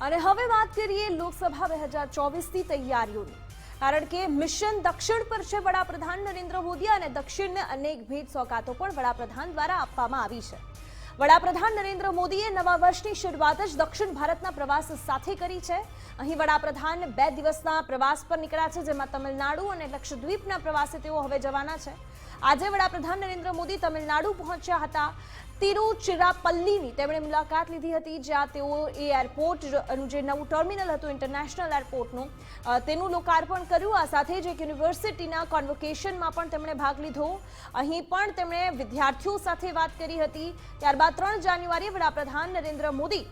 અને હવે વાત કરીએ લોકસભા બે હજાર ચોવીસની તૈયારીઓની. કારણ કે મિશન દક્ષિણ પર છે વડાપ્રધાન નરેન્દ્ર મોદી અને દક્ષિણને અનેક ભેટ સોગાતો પણ વડાપ્રધાન દ્વારા આપવામાં આવી છે. વડાપ્રધાન નરેન્દ્ર મોદીએ નવા વર્ષની શરૂઆત જ દક્ષિણ ભારતના પ્રવાસ સાથે કરી છે. અહીં વડાપ્રધાન બે દિવસના પ્રવાસ પર નીકળ્યા છે, જેમાં તમિલનાડુ અને લક્ષદ્વીપના પ્રવાસે તેઓ હવે જવાના છે. આજે વડાપ્રધાન નરેન્દ્ર મોદી તમિલનાડુ પહોંચ્યા હતા. તિરુચિરાપલ્લીની તેમણે મુલાકાત લીધી હતી, જ્યાં તેઓ એ એરપોર્ટનું જે નવું ટર્મિનલ હતું, ઇન્ટરનેશનલ એરપોર્ટનું તેનું લોકાર્પણ કર્યું. આ સાથે જ એક યુનિવર્સિટીના કોન્વોકેશનમાં પણ તેમણે ભાગ લીધો. અહીં પણ તેમણે વિદ્યાર્થીઓ સાથે વાત કરી હતી. ત્યારબાદ ત્રણ જાન્યુઆરીએ વડાપ્રધાન નરેન્દ્ર મોદી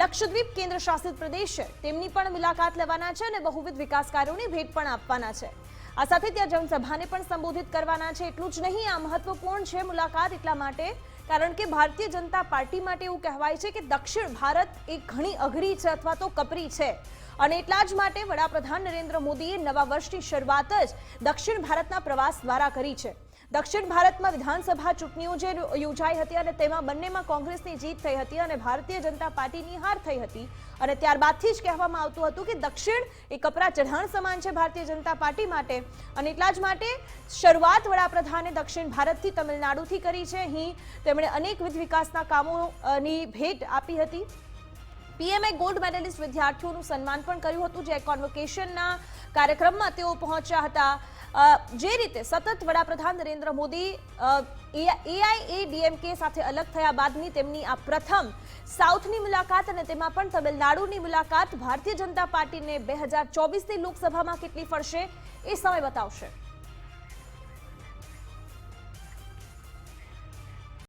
લક્ષદ્વીપ કેન્દ્ર શાસિત પ્રદેશ તેમની પણ મુલાકાત લેવાના છે અને બહુવિધ વિકાસ કાર્યોની ભેટ પણ આપવાના છે. આ સાથે ત્યાં જનસભાને પણ સંબોધિત કરવાના છે. એટલું જ નહીં, આ મહત્વપૂર્ણ છે મુલાકાત એટલા માટે, કારણ કે ભારતીય જનતા પાર્ટી માટે એવું કહેવાય છે કે દક્ષિણ ભારત એ ઘણી અઘરી છે અથવા તો કપરી છે. અને એટલા જ માટે વડાપ્રધાન નરેન્દ્ર મોદીએ નવા વર્ષની શરૂઆત જ દક્ષિણ ભારતના પ્રવાસ દ્વારા કરી છે. દક્ષિણ ભારતમાં વિધાનસભા ચૂંટણીઓ જે યોજાઈ હતી અને તેમાં બંનેમાં કોંગ્રેસની જીત થઈ હતી અને ભારતીય જનતા પાર્ટીની હાર થઈ હતી. અને ત્યારબાદથી જ કહેવામાં આવતું હતું કે દક્ષિણ એ કપરા ચઢાણ સમાન છે ભારતીય જનતા પાર્ટી માટે. અને એટલા જ માટે શરૂઆત વડાપ્રધાને દક્ષિણ ભારતથી તમિલનાડુથી કરી છે. અહીં તેમણે અનેકવિધ વિકાસના કામોની ભેટ આપી હતી. પીએમએ ગોલ્ડ મેડલિસ્ટ વિદ્યાર્થીઓનું સન્માન પણ કર્યું હતું. જે કોન્વોકેશનના કાર્યક્રમમાં તેઓ પહોંચ્યા હતા. જે રીતે સતત વડાપ્રધાન નરેન્દ્ર મોદી એઆઈએડીએમકે સાથે અલગ થયા બાદની તેમની આ પ્રથમ સાઉથની મુલાકાત અને તેમાં પણ તમિલનાડુની મુલાકાત ભારતીય જનતા પાર્ટીને બે હજાર ચોવીસની લોકસભામાં કેટલી ફરશે એ સમય બતાવશે.